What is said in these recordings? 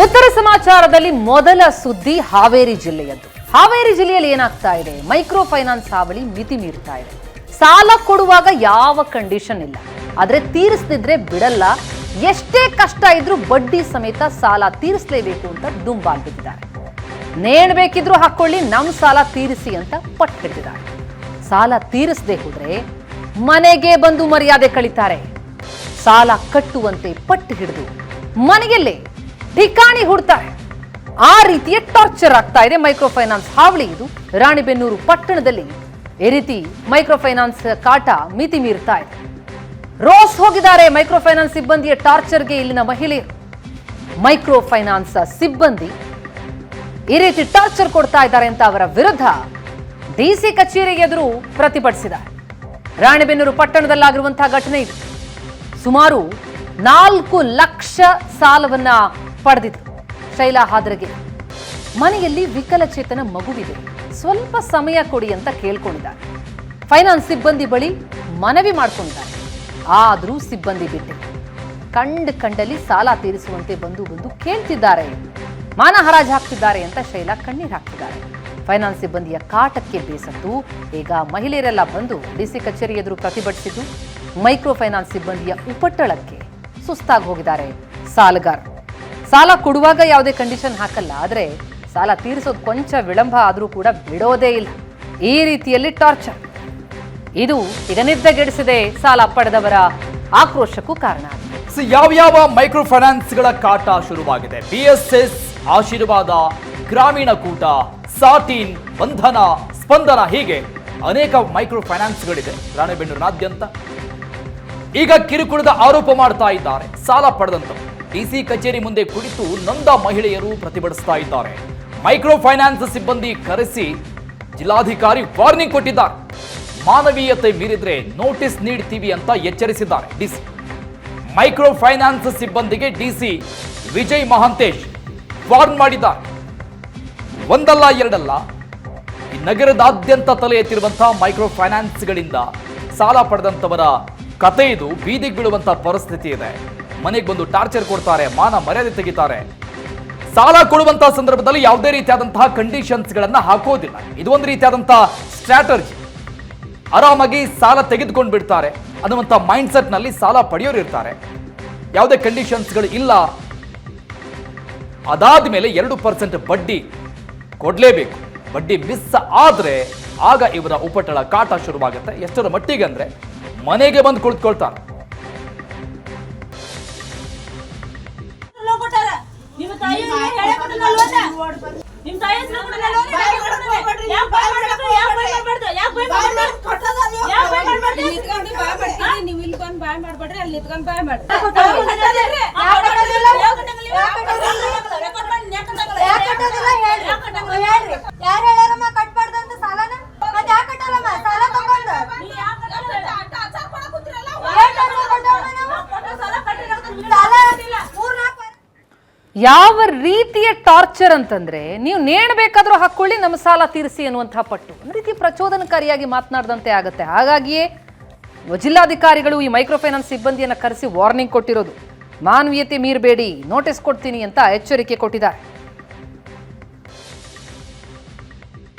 ಉತ್ತರ ಸಮಾಚಾರದಲ್ಲಿ ಮೊದಲ ಸುದ್ದಿ ಹಾವೇರಿ ಜಿಲ್ಲೆಯದ್ದು. ಹಾವೇರಿ ಜಿಲ್ಲೆಯಲ್ಲಿ ಏನಾಗ್ತಾ ಇದೆ? ಮೈಕ್ರೋ ಫೈನಾನ್ಸ್ ಹಾವಳಿ ಮಿತಿ ಮೀರ್ತಾ ಇದೆ. ಸಾಲ ಕೊಡುವಾಗ ಯಾವ ಕಂಡೀಷನ್ ಇಲ್ಲ. ಆದ್ರೆ ತೀರಿಸದಿದ್ರೆ ಬಿಡಲ್ಲ. ಎಷ್ಟೇ ಕಷ್ಟ ಇದ್ರೂ ಬಡ್ಡಿ ಸಮೇತ ಸಾಲ ತೀರಿಸಲೇಬೇಕು ಅಂತ ದುಂಬಾಗ್ಬಿಟ್ಟಿದ್ದಾರೆ ನೇಣ್ ಬೇಕಿದ್ರೂ ಹಾಕೊಳ್ಳಿ, ನಮ್ ಸಾಲ ತೀರಿಸಿ ಅಂತ ಹಿಡಿದಿದ್ದಾರೆ ಸಾಲ ತೀರಿಸದೆ ಹೋದ್ರೆ ಮನೆಗೆ ಬಂದು ಮರ್ಯಾದೆ ಕಳಿತಾರೆ. ಸಾಲ ಕಟ್ಟುವಂತೆ ಪಟ್ಟು ಹಿಡಿದು ಮನೆಯಲ್ಲೇ ಠಿಕಾಣಿ ಹುಡ್ತಾರೆ. ಆ ರೀತಿಯ ಟಾರ್ಚರ್ ಆಗ್ತಾ ಇದೆ ಮೈಕ್ರೋ ಫೈನಾನ್ಸ್ ಹಾವಳಿ ಇದು. ರಾಣಿಬೆನ್ನೂರು ಪಟ್ಟಣದಲ್ಲಿ ಈ ರೀತಿ ಮೈಕ್ರೋ ಫೈನಾನ್ಸ್ ಕಾಟ ಮಿತಿ ಮೀರ್ತಾ ಇದೆ. ರೋಸ್ ಹೋಗಿದ್ದಾರೆ ಮೈಕ್ರೋ ಫೈನಾನ್ಸ್ ಸಿಬ್ಬಂದಿಯ ಟಾರ್ಚರ್ಗೆ ಇಲ್ಲಿನ ಮಹಿಳೆಯರು. ಮೈಕ್ರೋ ಫೈನಾನ್ಸ್ ಸಿಬ್ಬಂದಿ ಈ ರೀತಿ ಟಾರ್ಚರ್ ಕೊಡ್ತಾ ಇದ್ದಾರೆ ಅಂತ ಅವರ ವಿರುದ್ಧ ಡಿಸಿ ಕಚೇರಿಗೆ ಎದುರು ಪ್ರತಿಭಟಿಸಿದ್ದಾರೆ. ರಾಣಿಬೆನ್ನೂರು ಪಟ್ಟಣದಲ್ಲಾಗಿರುವಂತಹ ಘಟನೆ ಇದು. ಸುಮಾರು ನಾಲ್ಕು ಲಕ್ಷ ಸಾಲವನ್ನ ಪಡೆದಿದ್ರು ಶೈಲಾ ಹಾದ್ರಗೆ ಮನೆಯಲ್ಲಿ ವಿಕಲಚೇತನ ಮಗುವಿದೆ. ಸ್ವಲ್ಪ ಸಮಯ ಕೊಡಿ ಅಂತ ಕೇಳ್ಕೊಂಡಿದ್ದಾರೆ. ಫೈನಾನ್ಸ್ ಸಿಬ್ಬಂದಿ ಬಳಿ ಮನವಿ ಮಾಡ್ಕೊಂಡಿದ್ದಾರೆ. ಆದರೂ ಸಿಬ್ಬಂದಿ ಬಿಟ್ಟೆ. ಕಂಡ ಕಂಡಲ್ಲಿ ಸಾಲ ತೀರಿಸುವಂತೆ ಬಂದು ಬಂದು ಕೇಳ್ತಿದ್ದಾರೆ. ಮಾನ ಹರಾಜು ಹಾಕ್ತಿದ್ದಾರೆ ಅಂತ ಶೈಲಾ ಕಣ್ಣೀರ್ ಹಾಕ್ತಿದ್ದಾರೆ. ಫೈನಾನ್ಸ್ ಸಿಬ್ಬಂದಿಯ ಕಾಟಕ್ಕೆ ಬೇಸತ್ತು. ಈಗ ಮಹಿಳೆಯರೆಲ್ಲ ಬಂದು ಡಿಸಿ ಕಚೇರಿ ಎದುರು ಪ್ರತಿಭಟಿಸಿದ್ದು ಮೈಕ್ರೋ ಫೈನಾನ್ಸ್ ಸಿಬ್ಬಂದಿಯ ಉಪಟಳಕ್ಕೆ ಸುಸ್ತಾಗಿ ಹೋಗಿದ್ದಾರೆ ಸಾಲಗಾರರು. ಸಾಲ ಕೊಡುವಾಗ ಯಾವುದೇ ಕಂಡೀಷನ್ ಹಾಕಲ್ಲ, ಆದರೆ ಸಾಲ ತೀರಿಸೋದು ಕೊಂಚ ವಿಳಂಬ ಆದರೂ ಕೂಡ ಬಿಡೋದೇ ಇಲ್ಲ. ಈ ರೀತಿಯಲ್ಲಿ ಟಾರ್ಚರ್ ಇದು ಈಗ ನಿದ್ದೆಗೆಡಿಸಿದೆ ಸಾಲ ಪಡೆದವರ ಆಕ್ರೋಶಕ್ಕೂ ಕಾರಣ ಯಾವ ಯಾವ್ಯಾವ ಮೈಕ್ರೋ ಫೈನಾನ್ಸ್ಗಳ ಕಾಟ ಶುರುವಾಗಿದೆ? ಬಿ ಎಸ್ ಎಸ್, ಆಶೀರ್ವಾದ, ಗ್ರಾಮೀಣ ಕೂಟ ಸಾಟಿನ್ ಬಂಧನ, ಸ್ಪಂದನ, ಹೀಗೆ ಅನೇಕ ಮೈಕ್ರೋ ಫೈನಾನ್ಸ್ಗಳಿದೆ ರಾಣೆಬೆನ್ನೂರಿನಾದ್ಯಂತ. ಈಗ ಕಿರುಕುಳದ ಆರೋಪ ಮಾಡ್ತಾ ಇದ್ದಾರೆ, ಸಾಲ ಪಡೆದಂತವರು ಡಿಸಿ ಕಚೇರಿ ಮುಂದೆ ಕುಳಿತು ನೊಂದ ಮಹಿಳೆಯರು ಪ್ರತಿಭಟಿಸ್ತಾ ಇದ್ದಾರೆ. ಮೈಕ್ರೋ ಫೈನಾನ್ಸ್ ಸಿಬ್ಬಂದಿ ಕರೆಸಿ ಜಿಲ್ಲಾಧಿಕಾರಿ ವಾರ್ನಿಂಗ್ ಕೊಟ್ಟಿದ್ದಾರೆ. ಮಾನವೀಯತೆ ಮೀರಿದ್ರೆ ನೋಟಿಸ್ ನೀಡ್ತೀವಿ ಅಂತ ಎಚ್ಚರಿಸಿದ್ದಾರೆ ಡಿಸಿ. ಮೈಕ್ರೋ ಫೈನಾನ್ಸ್ ಸಿಬ್ಬಂದಿಗೆ ಡಿಸಿ ವಿಜಯ್ ಮಹಾಂತೇಶ್ ವಾರ್ನ್ ಮಾಡಿದ್ದಾರೆ. ಒಂದಲ್ಲ, ಎರಡಲ್ಲ, ಈ ನಗರದಾದ್ಯಂತ ತಲೆ ಎತ್ತಿರುವಂತಹ ಮೈಕ್ರೋ ಫೈನಾನ್ಸ್ಗಳಿಂದ ಸಾಲ ಪಡೆದಂಥವರ ಕತೆ ಇದು, ಬೀದಿಗೆ ಬೀಳುವಂತಹ ಪರಿಸ್ಥಿತಿ ಇದೆ. ಮನೆಗೆ ಬಂದು ಟಾರ್ಚರ್ ಕೊಡ್ತಾರೆ, ಮಾನ ಮರ್ಯಾದೆ ತೆಗಿತಾರೆ. ಸಾಲ ಕೊಡುವಂತಹ ಸಂದರ್ಭದಲ್ಲಿ ಯಾವುದೇ ರೀತಿಯಾದಂತಹ ಕಂಡೀಷನ್ಸ್ಗಳನ್ನ ಹಾಕೋದಿಲ್ಲ. ಇದು ಒಂದು ರೀತಿಯಾದಂತಹ ಸ್ಟ್ರಾಟರ್ಜಿ ಆರಾಮಾಗಿ ಸಾಲ ತೆಗೆದುಕೊಂಡು ಬಿಡ್ತಾರೆ ಅನ್ನುವಂಥ ಮೈಂಡ್ನಲ್ಲಿ ಸಾಲ ಪಡೆಯೋರು ಇರ್ತಾರೆ. ಯಾವುದೇ ಕಂಡೀಷನ್ಸ್ಗಳು ಇಲ್ಲ. ಅದಾದ ಮೇಲೆ ಎರಡು ಪರ್ಸೆಂಟ್ ಬಡ್ಡಿ ಕೊಡಲೇಬೇಕು. ಬಡ್ಡಿ ಮಿಸ್ ಆದರೆ ಆಗ ಇವರ ಉಪಟಳ ಕಾಟ ಶುರುವಾಗುತ್ತೆ. ಎಷ್ಟರ ಮಟ್ಟಿಗೆ ಅಂದರೆ ಮನೆಗೆ ಬಂದು ಕುಳಿತುಕೊಳ್ತಾರೆ. ಭಯ ಮಾಡ್ಬಾರ್ದು? ನೀವು ಇಲ್ಲಿ ಬಂದು. ಬಾಯ್ ಮಾಡ್ಬೇಡ್ರಿ ಅಲ್ಲಿ ನಿಂತ್ಕೊಂಡ್ ಬಾಯ್ ಮಾಡ್ರಿ ಯಾಕ್ ಕಟ್ಟೋದಿಲ್ಲ? ಯಾಕ್ ಕಟ್ಟೋದಿಲ್ಲ? ಯಾಕ್ ಕಟ್ಟಂಗಿಲ್ಲ? ಯಾಕ್ ಕಟ್ಟೋದಿಲ್ಲ? ರೆಕಾರ್ಡ್ ಮಾಡಿ ಯಾಕ್ ಕಟ್ಟಂಗಿಲ್ಲ? ಯಾಕ್ ಕಟ್ಟೋದಿಲ್ಲ ಹೇಳ್ರಿ. ಯಾಕ್ ಕಟ್ಟಂಗಿಲ್ಲ? ಹೇಳ್ರಿ. ಯಾರ್ ಹೇಳ್ಯಾರಮ್ಮ ಕಟ್ಬಾರ್ದು ಅಂತ ಸಾಲನ? ಮತ್ತ್ ಯಾಕ್ ಕಟ್ಟಲ್ಲಮ್ಮ? ಸಾಲ ತಗೊಂಡು. ನೀ ಯಾಕ್ ಕಟ್ಟಂಗಿಲ್ಲ? ಅಟ್ಟ ಅಚಾರ್ ಕೊಡಕ್ ಕೂತಿರಲ್ಲ? ಏನ್ ಟಾರ್ಚರ್ ಕೊಟ್ಟವ್ನ ನಾವು? ನಾವ್ ಕೊಟ್ಟ ಸಾಲ ಕಟ್ಟಿಲ್ಲ ಅಂತ ನೀವ್ ಸಾಲ ಕಟ್ಟಿಲ್ಲ. ಮೂರ್ ನಾಲ್ಕ್ ವರ್ಷ ಯಾವ ರೀತಿಯ ಟಾರ್ಚರ್ ಅಂತಂದ್ರೆ ನೀವು ನೇಣ್ ಹಾಕ್ಕೊಳ್ಳಿ ಹಾಕೊಳ್ಳಿ ನಮ್ಮ ಸಾಲ ತೀರಿಸಿ ಅನ್ನುವಂತಹ ಪಟ್ಟು. ಒಂದು ರೀತಿ ಪ್ರಚೋದನಕಾರಿಯಾಗಿ ಮಾತನಾಡದಂತೆ ಆಗುತ್ತೆ. ಹಾಗಾಗಿಯೇ ಜಿಲ್ಲಾಧಿಕಾರಿಗಳು ಈ ಮೈಕ್ರೋ ಫೈನಾನ್ಸ್ ಸಿಬ್ಬಂದಿಯನ್ನ ಕರೆಸಿ ವಾರ್ನಿಂಗ್ ಕೊಟ್ಟಿರೋದು. ಮಾನವೀಯತೆ ಮೀರಬೇಡಿ, ನೋಟಿಸ್ ಕೊಡ್ತೀನಿ ಅಂತ ಎಚ್ಚರಿಕೆ ಕೊಟ್ಟಿದ್ದಾರೆ.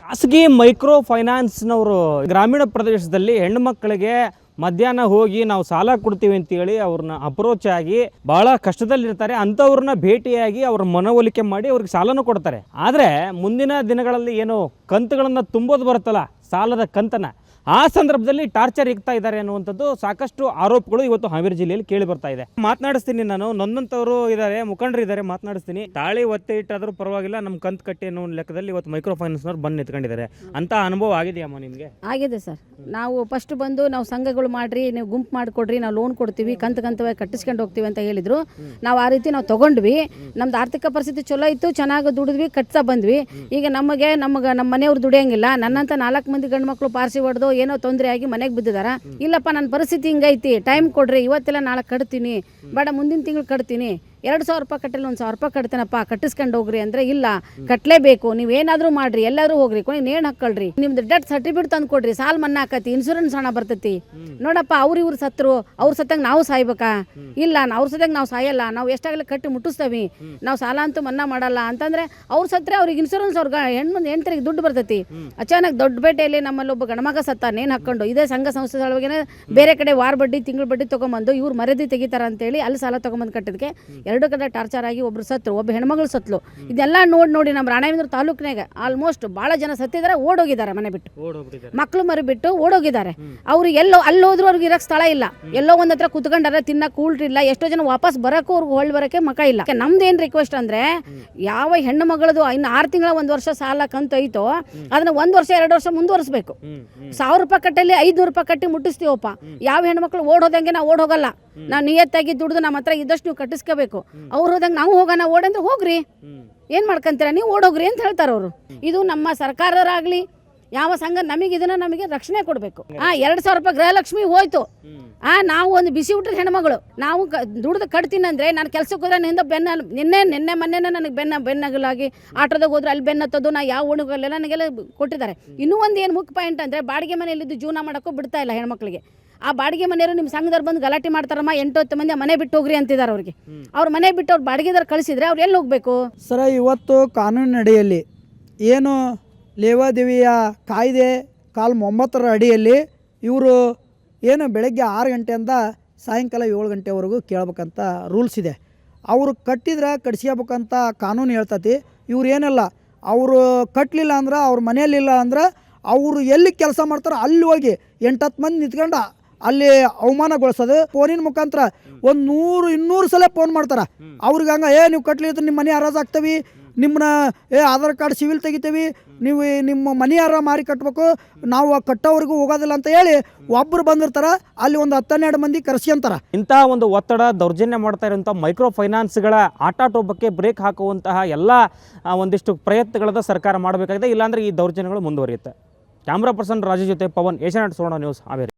ಖಾಸಗಿ ಮೈಕ್ರೋ ಫೈನಾನ್ಸ್ನವರು ಗ್ರಾಮೀಣ ಪ್ರದೇಶದಲ್ಲಿ ಹೆಣ್ಣು ಮಕ್ಕಳಿಗೆ ಮಧ್ಯಾಹ್ನ ಹೋಗಿ ನಾವು ಸಾಲ ಕೊಡ್ತೀವಿ ಅಂತೇಳಿ ಅವ್ರನ್ನ ಅಪ್ರೋಚ್ ಆಗಿ ಬಹಳ ಕಷ್ಟದಲ್ಲಿರ್ತಾರೆ. ಅಂಥವ್ರನ್ನ ಭೇಟಿಯಾಗಿ ಅವ್ರ ಮನವೊಲಿಕೆ ಮಾಡಿ ಅವ್ರಿಗೆ ಸಾಲನೂ ಕೊಡ್ತಾರೆ. ಆದರೆ ಮುಂದಿನ ದಿನಗಳಲ್ಲಿ ಏನು ಕಂತುಗಳನ್ನು ತುಂಬೋದು ಬರುತ್ತಲ್ಲ, ಸಾಲದ ಕಂತನ ಆ ಸಂದರ್ಭದಲ್ಲಿ ಟಾರ್ಚರ್ ಇಕ್ತಾ ಇದ್ದಾರೆ ಅನ್ನುವಂಥದ್ದು ಸಾಕಷ್ಟು ಆರೋಪಗಳು ಇವತ್ತು ಹಾವೇರಿ ಜಿಲ್ಲೆಯಲ್ಲಿ ಕೇಳಿ ಬರ್ತಾ ಇದೆ. ಮಾತನಾಡಿಸ್ತೀನಿ ನಾನು ನೊಂದಂತವರು ಇದ್ದಾರೆ ಮುಖಂಡರು ಇದ್ದಾರೆ ಮಾತನಾಡಿಸ್ತೀನಿ. ತಾಳಿ ಒತ್ತೆ ಇಟ್ಟಾದ್ರೂ ಪರವಾಗಿಲ್ಲ, ನಮ್ಮ ಕಂತು ಕಟ್ಟಿ ಅನ್ನೋ ಲೆಕ್ಕದಲ್ಲಿ ಇವತ್ತು ಮೈಕ್ರೋ ಫೈನಾನ್ಸ್ನವ್ರು ಬಂದು ನಿಂತ್ಕೊಂಡಿದ್ದಾರೆ. ಅಂತ ಅನುಭವ ಆಗಿದೆಯಮ್ಮ ನಿಮಗೆ? ಆಗಿದೆ ಸರ್. ನಾವು ಫಸ್ಟ್ ಬಂದು ನಾವು ಸಂಘಗಳು ಮಾಡ್ರಿ, ನೀವು ಗುಂಪು ಮಾಡಿಕೊಡ್ರಿ, ನಾವು ಲೋನ್ ಕೊಡ್ತೀವಿ, ಕಂತು ಕಂತವಾಗಿ ಕಟ್ಟಿಸ್ಕೊಂಡು ಹೋಗ್ತೀವಿ ಅಂತ ಹೇಳಿದ್ರು. ನಾವು ಆ ರೀತಿ ನಾವು ತಗೊಂಡ್ವಿ. ನಮ್ದು ಆರ್ಥಿಕ ಪರಿಸ್ಥಿತಿ ಚಲೋ ಇತ್ತು, ಚೆನ್ನಾಗಿ ದುಡಿದ್ವಿ, ಕಟ್ತಾ ಬಂದ್ವಿ. ಈಗ ನಮಗೆ ನಮಗೆ ನಮ್ಮ ಮನೆಯವ್ರು ದುಡಿಯಂಗಿಲ್ಲ. ನನ್ನಂತ ನಾಲ್ಕು ಮಂದಿ ಗಂಡು ಮಕ್ಕಳು ಪಾರ್ಸಿ ಹೊಡೆದು ಏನೋ ತೊಂದರೆ ಆಗಿ ಮನೆಗೆ ಬಿದ್ದಿದಾರ? ಇಲ್ಲಪ್ಪ ನನ್ನ ಪರಿಸ್ಥಿತಿ ಹಿಂಗೈತಿ. ಟೈಮ್ ಕೊಡ್ರಿ, ಇವತ್ತೆಲ್ಲ ನಾಳೆ ಕಟ್ತೀನಿ. ಬೇಡ, ಮುಂದಿನ ತಿಂಗಳು ಕಟ್ತೀನಿ. ಎರಡು ಸಾವಿರ ರೂಪಾಯಿ ಕಟ್ಟಲಿ ಒಂದು ಸಾವಿರ ರೂಪಾಯಿ ಕಟ್ತೇನಪ್ಪ ಕಟ್ಟಿಸ್ಕೊಂಡು ಹೋಗ್ರಿ ಅಂದರೆ ಇಲ್ಲ. ಕಟ್ಟಲೇಬೇಕು ನೀವು ಏನಾದರೂ ಮಾಡ್ರಿ ಎಲ್ಲಾದರೂ ಹೋಗ್ರಿ. ಕೊನೆ ನೇಣು ಹಾಕೊಳ್ರಿ ನಿಮ್ದು ಡೆತ್ ಸರ್ಟಿಫಿಕೇಟ್ ತಂದು ಕೊಡ್ರಿ ಸಾಲ ಮನ್ನಾ ಆಕತಿ ಇನ್ಶೂರೆನ್ಸ್ ಹಣ ಬರ್ತೈತಿ. ನೋಡಪ್ಪ ಅವ್ರು ಇವ್ರು ಸತ್ರು ಅವ್ರ ಸತ್ತಂಗೆ ನಾವು ಸಾಯ್ಬೇಕಾ? ಇಲ್ಲ ಅವ್ರ ಸತ್ತಾಗ ನಾವು ಸಾಯಲ್ಲ ನಾವು ಎಷ್ಟಾಗಲಿ ಕಟ್ಟಿ ಮುಟ್ಟಿಸ್ತೀವಿ. ನಾವು ಸಾಲ ಅಂತೂ ಮನ್ನಾ ಮಾಡಲ್ಲ. ಅಂತಂದ್ರೆ ಅವ್ರು ಸತ್ರೆ ಅವ್ರಿಗೆ ಇನ್ಶೂರೆನ್ಸ್ ಅವ್ರಿಗೆ ಹೆಣ್ಣು ಹೆಣ್ತರಿಗೆ ದುಡ್ಡು ಬರ್ತೈತಿ. ಅಚಾನಕ್ ದೊಡ್ಡ ಬೇಟೆಯಲ್ಲಿ ನಮ್ಮಲ್ಲಿ ಒಬ್ಬ ಗಣಮಗ ಸತ್ತ ನೇಣು ಹಾಕ್ಕೊಂಡು? ಇದೇ ಸಂಘ ಸಂಸ್ಥೆ ಒಳಗೇನೆ ಬೇರೆ ಕಡೆ ವಾರ ಬಡ್ಡಿ ತಿಂಗಳ ಬಡ್ಡಿ ತೊಗೊಂಬಂದು ಇವ್ರು ಮರ್ಯಾದೆ ತೆಗಿತಾರ ಅಂತೇಳಿ ಅಲ್ಲಿ ಸಾಲ ತೊಗೊಂಬಂದು ಕಟ್ಟಿದ್ಕೆ ಎರಡು ಕಡೆ ಟಾರ್ಚರ್ ಆಗಿ ಒಬ್ರು ಸತ್ರು ಒಬ್ಬ ಹೆಣ್ಮಗಳು ಸತ್ಲು. ಇದೆಲ್ಲ ನೋಡಿ ನೋಡಿ ನಮ್ಮ ರಾಣೇಂದ್ರ ತಾಲೂಕಿನಾಗ ಆಲ್ಮೋಸ್ಟ್ ಭಾಳ ಜನ ಸತ್ತಿದ್ದಾರೆ ಓಡೋಗಿದ್ದಾರೆ ಮನೆ ಬಿಟ್ಟು. ಮಕ್ಕಳು ಮರಿ ಬಿಟ್ಟು ಓಡೋಗಿದ್ದಾರೆ. ಅವ್ರು ಎಲ್ಲೋ ಅಲ್ಲಿ ಹೋದ್ರು ಅವ್ರಿಗೆ ಇರಕ್ಕೆ ಸ್ಥಳ ಇಲ್ಲ. ಎಲ್ಲೋ ಒಂದ್ ಹತ್ರ ಕುತ್ಕೊಂಡಾರೆ ತಿನ್ನಕ್ಕೆ ಕೂಳ್ರಿಲ್ಲ ಎಷ್ಟೋ ಜನ ವಾಪಸ್ ಬರಕ್ಕೂ ಅವ್ರಿಗೆ ಹೊಳ್ ಬರಕ್ಕೆ ಮಕ ಇಲ್ಲ. ನಮ್ದು ಏನು ರಿಕ್ವೆಸ್ಟ್ ಅಂದ್ರೆ ಯಾವ ಹೆಣ್ಣು ಮಗಳದು ಇನ್ನು ಆರು ತಿಂಗಳ ಒಂದು ವರ್ಷ ಸಾಲ ಕಂತು ಐತೋ ಅದನ್ನ ಒಂದು ವರ್ಷ ಎರಡು ವರ್ಷ ಮುಂದುವರಿಸಬೇಕು. ಸಾವಿರ ರೂಪಾಯಿ ಕಟ್ಟಲ್ಲಿ ಐದುನೂರು ರೂಪಾಯಿ ಕಟ್ಟಿ ಮುಟ್ಟಿಸ್ತೀವಪ್ಪ. ಯಾವ ಹೆಣ್ಮಕ್ಳು ಓಡ್ ಹೋದಂಗೆ ನಾವು ಓಡ್ ಹೋಗಲ್ಲ. ನಾವು ನಿಯತ್ತಾಗಿ ದುಡ್ದು ನಮ್ಮ ಹತ್ರ ಇದ್ದಷ್ಟು ನೀವು ಕಟ್ಟಿಸ್ಕೋಬೇಕು. ಅವ್ರು ಹೋದಂಗೆ ನಾವು ಹೋಗೋಣ ಓಡಂದ್ರೆ ಹೋಗ್ರಿ. ಏನು ಮಾಡ್ಕೊಂತೀರ? ನೀವು ಓಡೋಗ್ರಿ ಅಂತ ಹೇಳ್ತಾರೆ ಅವರು. ಇದು ನಮ್ಮ ಸರ್ಕಾರರಾಗ್ಲಿ ಯಾವ ಸಂಘ ನಮಗೆ ಇದನ್ನ ನಮಗೆ ರಕ್ಷಣೆ ಕೊಡಬೇಕು. ಆ, ಎರಡು ಸಾವಿರ ರೂಪಾಯಿ ಗೃಹಲಕ್ಷ್ಮಿ ಹೋಯ್ತು. ಆ, ನಾವು ಒಂದು ಬಿಸಿ ಊಟದ ಹೆಣ್ಮಗಳು. ನಾವು ದುಡ್ದು ಕಟ್ತೀನಿ ಅಂದರೆ ನಾನು ಕೆಲ್ಸಕ್ಕೆ ಹೋದ್ರೆ ನಿಂದ ಬೆನ್ನ, ನಿನ್ನೆ ನಿನ್ನೆ, ಮೊನ್ನೆನೇ ನನಗೆ ಬೆನ್ನ ಬೆನ್ನಗಲಾಗಿ ಆಟೋದಾಗ ಹೋದ್ರೆ ಅಲ್ಲಿ ಬೆನ್ನ ಹತ್ತೋದು, ನಾ ಯಾವ ಉಣಗಲ್ಲೆಲ್ಲ ನನಗೆಲ್ಲ ಕೊಟ್ಟಿದ್ದಾರೆ. ಇನ್ನೂ ಒಂದು ಏನು ಮುಖ್ಯ ಪಾಯಿಂಟ್ ಅಂದರೆ, ಬಾಡಿಗೆ ಮನೆಯಲ್ಲಿದ್ದು ಜೀವನ ಮಾಡೋಕ್ಕೂ ಬಿಡ್ತಾ ಇಲ್ಲ ಹೆಣ್ಮಕ್ಳಿಗೆ. ಆ ಬಾಡಿಗೆ ಮನೆಯವರು ನಿಮ್ಮ ಸಂಘದವ್ರು ಬಂದು ಗಲಾಟೆ ಮಾಡ್ತಾರಮ್ಮ, ಎಂಟು ಹತ್ತು ಮಂದಿ ಮನೆ ಬಿಟ್ಟು ಹೋಗ್ರಿ ಅಂತಿದ್ದಾರೆ ಅವ್ರಿಗೆ. ಅವ್ರ ಮನೆ ಬಿಟ್ಟು ಅವ್ರು ಬಾಡಿಗೆದಾರ ಕಳಿಸಿದ್ರೆ ಅವ್ರು ಎಲ್ಲಿ ಹೋಗ್ಬೇಕು? ಸರ, ಇವತ್ತು ಕಾನೂನಿನಡಿಯಲ್ಲಿ ಏನು ಲೇವಾದೇವಿಯ ಕಾಯ್ದೆ ಕಾಲು ಒಂಬತ್ತರ ಅಡಿಯಲ್ಲಿ ಇವರು ಏನು ಬೆಳಗ್ಗೆ ಆರು ಗಂಟೆಯಿಂದ ಸಾಯಂಕಾಲ ಏಳು ಗಂಟೆವರೆಗೂ ಕೇಳ್ಬೇಕಂತ ರೂಲ್ಸ್ ಇದೆ. ಅವರು ಕಟ್ಟಿದ್ರೆ ಕಟ್ಸ್ಕೋಬೇಕಂತ ಕಾನೂನು ಹೇಳ್ತತಿ. ಇವ್ರು ಏನಲ್ಲ, ಅವರು ಕಟ್ಟಲಿಲ್ಲ ಅಂದ್ರೆ ಅವ್ರ ಮನೆಯಲ್ಲಿಲ್ಲ ಅಂದ್ರೆ ಅವರು ಎಲ್ಲಿ ಕೆಲಸ ಮಾಡ್ತಾರೋ ಅಲ್ಲಿ ಹೋಗಿ ಎಂಟತ್ತು ಮಂದಿ ನಿಂತ್ಕೊಂಡು ಅಲ್ಲಿ ಅವಮಾನಗೊಳಿಸೋದು ಫೋನಿನ ಮುಖಾಂತರ. ಒಂದು ನೂರು, ಇನ್ನೂರು ಸಲ ಫೋನ್ ಮಾಡ್ತಾರೆ. ಅವ್ರಿಗೆ ಹಂಗೆ, ಏ, ನೀವು ಕಟ್ಲಿ ನಿಮ್ಮ ಮನೆ ಹರಾಜಾಗ್ತವಿ ನಿಮ್ಮನ್ನ ಏ, ಆಧಾರ್ ಕಾರ್ಡ್ ಸಿವಿಲ್ ತೆಗಿತೀವಿ? ನೀವು ನಿಮ್ಮ ಮನೆ ಯಾರ ಮಾರಿ ಕಟ್ಟಬೇಕು ನಾವು ಕಟ್ಟೋವರೆಗೂ ಹೋಗೋದಿಲ್ಲ ಅಂತ ಹೇಳಿ ಒಬ್ಬರು ಬಂದಿರ್ತಾರೆ. ಅಲ್ಲಿ ಒಂದು ಹತ್ತನ್ನೆರಡು ಮಂದಿ ಕರೆಸಿ ಅಂತಾರೆ. ಇಂತಹ ಒಂದು ಒತ್ತಡ ದೌರ್ಜನ್ಯ ಮಾಡ್ತಾ ಇರುವಂಥ ಮೈಕ್ರೋ ಫೈನಾನ್ಸ್ಗಳ ಆಟಾಟೋಪಕ್ಕೆ ಬ್ರೇಕ್ ಹಾಕುವಂತಹ ಎಲ್ಲ ಒಂದಿಷ್ಟು ಪ್ರಯತ್ನಗಳನ್ನ ಸರ್ಕಾರ ಮಾಡಬೇಕಾಗಿದೆ. ಇಲ್ಲಾಂದ್ರೆ ಈ ದೌರ್ಜನ್ಯಗಳು ಮುಂದುವರಿಯುತ್ತೆ. ಕ್ಯಾಮ್ರಾ ಪರ್ಸನ್ ರಾಜು ಜೊತೆ ಪವನ್ ಏಷ್ಯಾನೆಟ್ ಸುವರ್ಣ ನ್ಯೂಸ್, ಹಾವೇರಿ.